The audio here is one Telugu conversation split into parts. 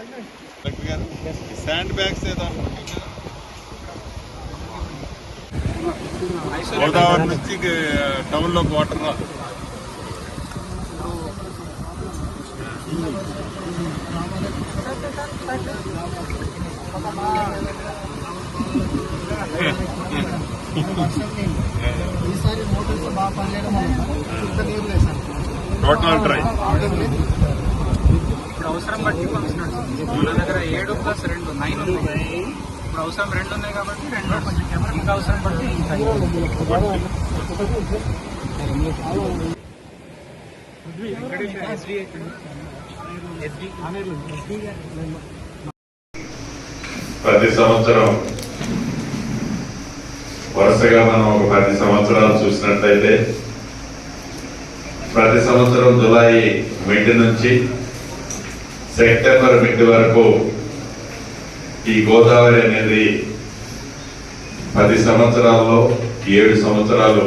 కలెక్టర్ గారు శాండ్ బ్యాగ్స్ ఏదో అనుకుంటున్నారా? గోదావరి నుంచి టౌన్ లోకి వాటర్ రాదు ఈసారి మోటార్స్ బాగా పనిచేయడం వల్ల ఇంత నీరు లేదు సార్ టోటల్ డ్రై ఇప్పుడు అవసరం బట్టి పంపిస్తున్నాడు మన దగ్గర ఏడు ప్లస్ రెండు నైన్ ఉన్నాయి. ఇప్పుడు అవసరం రెండు ఉన్నాయి కాబట్టి రెండు. ఇంకా అవసరం బట్టి ఇంకా ప్రతి సంవత్సరం వరుసగా మనం ఒక పది సంవత్సరాలు చూసినట్లయితే ప్రతి సంవత్సరం జులై మిడ్ నుంచి సెప్టెంబర్ మిడ్ వరకు ఈ గోదావరి అనేది పది సంవత్సరాల్లో ఏడు సంవత్సరాలు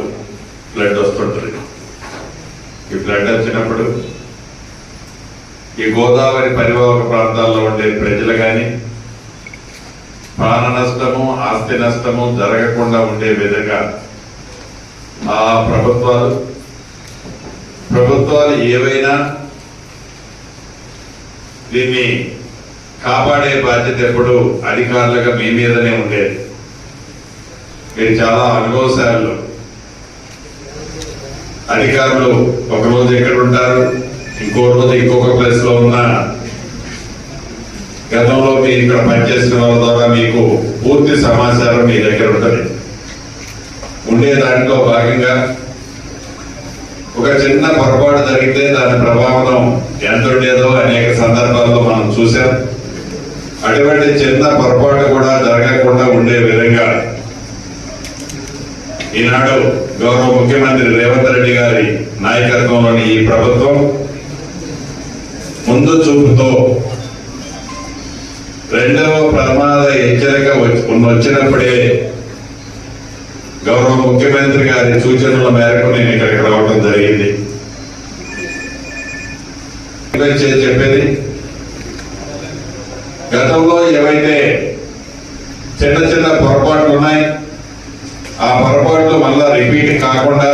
ఫ్లడ్ వస్తుంటుంది. ఈ ఫ్లడ్ వచ్చినప్పుడు ఈ గోదావరి పరివాహక ప్రాంతాల్లో ఉండే ప్రజలు కానీ ప్రాణ నష్టము ఆస్తి నష్టము జరగకుండా ఉండే విధంగా ఆ ప్రభుత్వాలు ప్రభుత్వాలు ఏవైనా దీన్ని కాపాడే బాధ్యత ఎప్పుడు అధికారులుగా మీ మీదనే ఉండేది. మీరు చాలా అనుభవశాలు అధికారులు ఒక రోజు ఎక్కడ ఉంటారు? ఇంకో రోజు ఇంకొక ప్లేస్లో ఉన్న. గతంలో మీరు ఇక్కడ పనిచేసిన వాళ్ళ ద్వారా మీకు పూర్తి సమాచారం మీ దగ్గర ఉంటుంది. ఉండే దాంట్లో భాగంగా ఒక చిన్న పొరపాటు జరిగితే దాని ప్రభావం ఎంతో ఉండేదో అనేక సందర్భాల్లో మనం చూసాం అటువంటి చిన్న పొరపాటు కూడా జరగకుండా ఉండే విధంగా ఈనాడు గౌరవ ముఖ్యమంత్రి రేవంత్ రెడ్డి గారి నాయకత్వంలోని ఈ ప్రభుత్వం ముందు చూపుతో రెండవ ప్రమాద హెచ్చరిక వచ్చి- వచ్చినప్పుడే గౌరవ ముఖ్యమంత్రి గారి సూచనల మేరకు నేను ఇక్కడికి రావడం జరిగింది. చెప్పేది గతంలో ఏవైతే చిన్న చిన్న పొరపాట్లు ఉన్నాయి ఆ పొరపాట్లు మళ్ళా రిపీట్ కాకుండా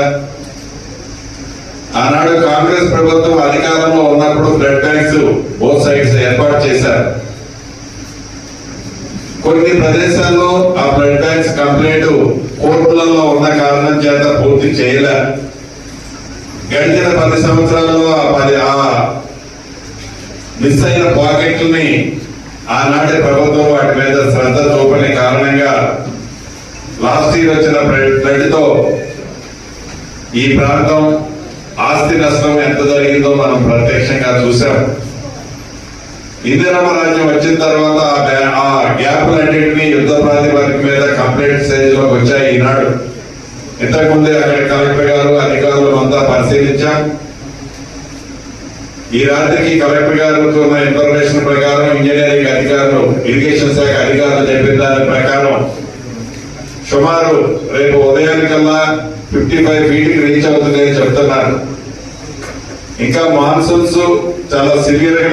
ఆనాడు కాంగ్రెస్ ప్రభుత్వం అధికారంలో ఉన్నప్పుడు బ్లడ్ బ్యాంక్స్ బోత్ సైడ్స్ ఏర్పాటు చేశారు. కొన్ని ప్రదేశాల్లో ఆ బ్లడ్ బ్యాంక్స్ కంప్లైంట్ కోర్టులలో ఉన్న కారణం చేత పూర్తి చేయలే. గడిచిన పది సంవత్సరాలలో ఆ పది ఆ మిస్ అయిన పాకెట్లని ఆనాటి ప్రభుత్వం వాటి మీద శ్రద్ధ చూపని కారణంగా లాస్ట్ ఇయర్ వచ్చిన ఫ్లడ్తో ఈ ప్రాంతం ఆస్తి నష్టం ఎంత జరిగిందో మనం ప్రత్యక్షంగా చూసాం ఇందిరమ్మ రాజ్యం వచ్చిన తర్వాత ఆ గ్యాప్లన్నింటినీ యుద్ధ ప్రాతిపదిక మీద కంప్లైంట్ స్టేజ్లోకి వచ్చాయి ఈనాడు. ఇంతకుముందే అక్కడ కలెక్టర్ గారు అధికారులు అంతా పరిశీలించాం. ఈ రాత్రికి కలెక్టర్ గారు ఉన్న ఇన్ఫర్మేషన్ ప్రకారం ఇంజనీరింగ్ అధికారులు ఇరిగేషన్ శాఖ అధికారులు చెప్పిన దాని ప్రకారం సుమారు రేపు ఉదయానికల్లా ఫిఫ్టీ ఫైవ్ ఫీట్కి రీచ్ అవుతుంది అని చెప్తున్నారు. ఇంకా మాన్సూన్స్ చాలా సివియర్గా